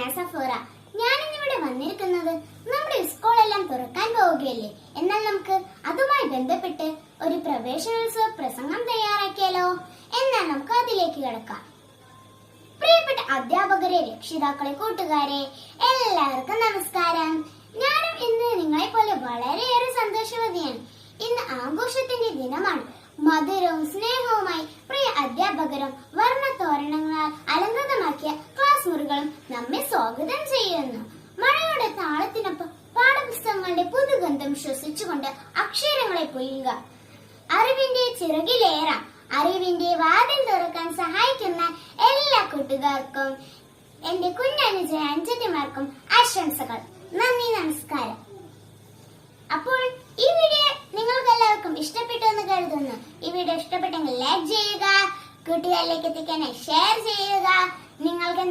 ഞാനാ സഫോറ. ഞാനിന്നിവിടെ വന്നിരിക്കുന്നത് നമ്മുടെ സ്കൂളെല്ലാം തുറക്കാൻ പോവുകയല്ലേ? എന്നാൽ നമുക്ക് അതുമായി ബന്ധപ്പെട്ട് ഒരു പ്രവേശനോത്സവ പ്രസംഗം തയ്യാറാക്കിയാലോ? എന്നാൽ നമുക്ക് അതിലേക്ക് കിടക്കാം. പ്രിയപ്പെട്ട അധ്യാപകരെ രക്ഷിതാക്കളെ കൂട്ടുകാരെ എല്ലാവർക്കും നമസ്കാരം. ഞാനും ഇന്ന് നിങ്ങളെ പോലെ വളരെയേറെ സന്തോഷവതിയാണ്. ഇന്ന് ആഘോഷത്തിന്റെ ദിനമാണ്. മധുരവും സ്നേഹവുമായി പ്രിയ അധ്യാപകരും വർണ തോരണങ്ങളാൽ അലങ്കൃതമായി സ്വാഗതം ചെയ്യുന്നു. മഴയുടെ താളത്തിനൊപ്പം പാഠപുസ്തകങ്ങളുടെ പുതുഗന്ധം ശ്വസിച്ചുകൊണ്ട് അക്ഷരങ്ങളെ പൊയ്യുക. അറിവിന്റെ ചിറകിലേറാം. അറിവിന്റെ വാതിൽ തുറക്കാൻ സഹായിക്കുന്ന എല്ലാ കൂട്ടുകാർക്കും എന്റെ കുഞ്ഞനുജ അഞ്ചത്തിമാർക്കും ആശംസകൾ. നന്ദി നമസ്കാരം. അപ്പോൾ ഈ വീഡിയോ നിങ്ങൾക്ക് എല്ലാവർക്കും ഇഷ്ടപ്പെട്ടു എന്ന് കരുതുന്നു. ഈ വീഡിയോ ഇഷ്ടപ്പെട്ടെങ്കിൽ ലൈക്ക് ചെയ്യുക കൂട്ടുകാരിലേക്ക് എത്തിക്കാനായി ഷെയർ ചെയ്യുക. നിങ്ങൾക്ക്